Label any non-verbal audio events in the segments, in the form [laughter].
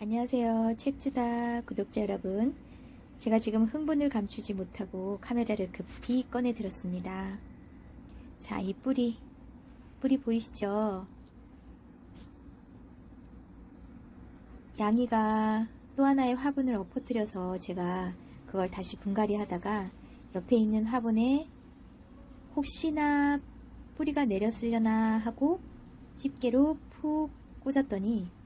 안녕하세요. 책주다 구독자 여러분. 제가 지금 흥분을 감추지 못하고 카메라를 급히 꺼내 들었습니다. 자, 이 뿌리. 뿌리 보이시죠? 양이가 또 하나의 화분을 엎어뜨려서 제가 그걸 다시 분갈이 하다가 옆에 있는 화분에 혹시나 뿌리가 내렸으려나 하고 집게로 푹 꽂았더니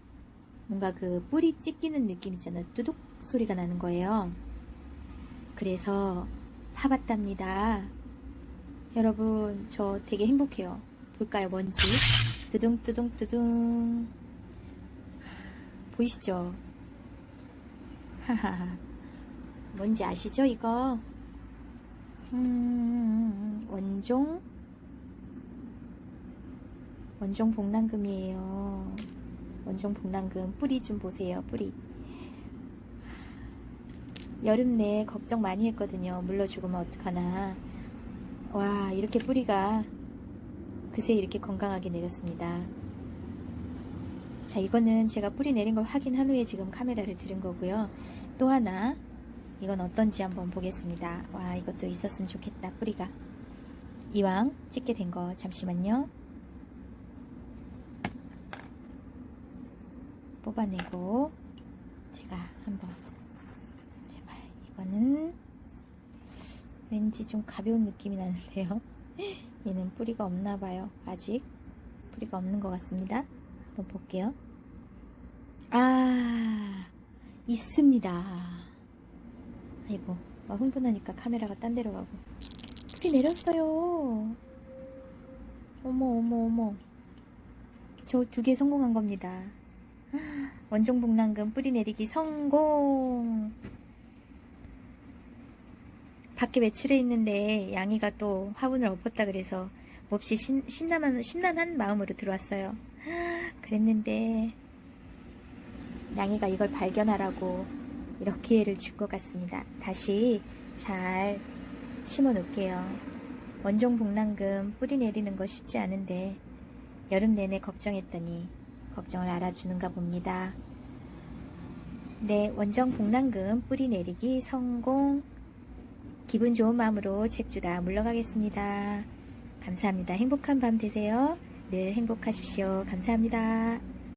뭔가 그 뿌리 찢기는 느낌 있잖아요. 뚜둑 소리가 나는 거예요. 그래서 파봤답니다. 여러분, 저 되게 행복해요. 볼까요, 뭔지? 뚜둥뚜둥뚜둥. 보이시죠? 하하하. 뭔지 아시죠, 이거? 음, 원종? 원종 복랑금이에요. 원종 복랑금 뿌리 좀 보세요. 뿌리. 여름 내 걱정 많이 했거든요. 물러 죽으면 어떡하나. 와, 이렇게 뿌리가 그새 이렇게 건강하게 내렸습니다. 자, 이거는 제가 뿌리 내린 걸 확인한 후에 지금 카메라를 들은 거고요. 또 하나, 이건 어떤지 한번 보겠습니다. 와, 이것도 있었으면 좋겠다, 뿌리가. 이왕 찍게 된 거, 잠시만요. 뽑아내고 제가 한번 제발 이거는 왠지 좀 가벼운 느낌이 나는데요. [laughs] 얘는 뿌리가 없나 봐요. 아직 뿌리가 없는 것 같습니다. 한번 볼게요. 아 있습니다. 아이고 막 흥분하니까 카메라가 딴 데로 가고. 뿌리 내렸어요. 어머 어머 어머. 저 두 개 성공한 겁니다 원종 복랑금 뿌리 내리기 성공. 밖에 외출해 있는데 양이가 또 화분을 엎었다 그래서 몹시 심, 심란한, 심란한 마음으로 들어왔어요. 그랬는데 양이가 이걸 발견하라고 이렇게 애를 준것 같습니다. 다시 잘 심어 놓을게요. 원종 복랑금 뿌리 내리는 거 쉽지 않은데 여름 내내 걱정했더니 걱정을 알아주는가 봅니다. 네, 원정 복랑금 뿌리 내리기 성공. 기분 좋은 마음으로 책주다 물러가겠습니다. 감사합니다. 행복한 밤 되세요. 늘 행복하십시오. 감사합니다.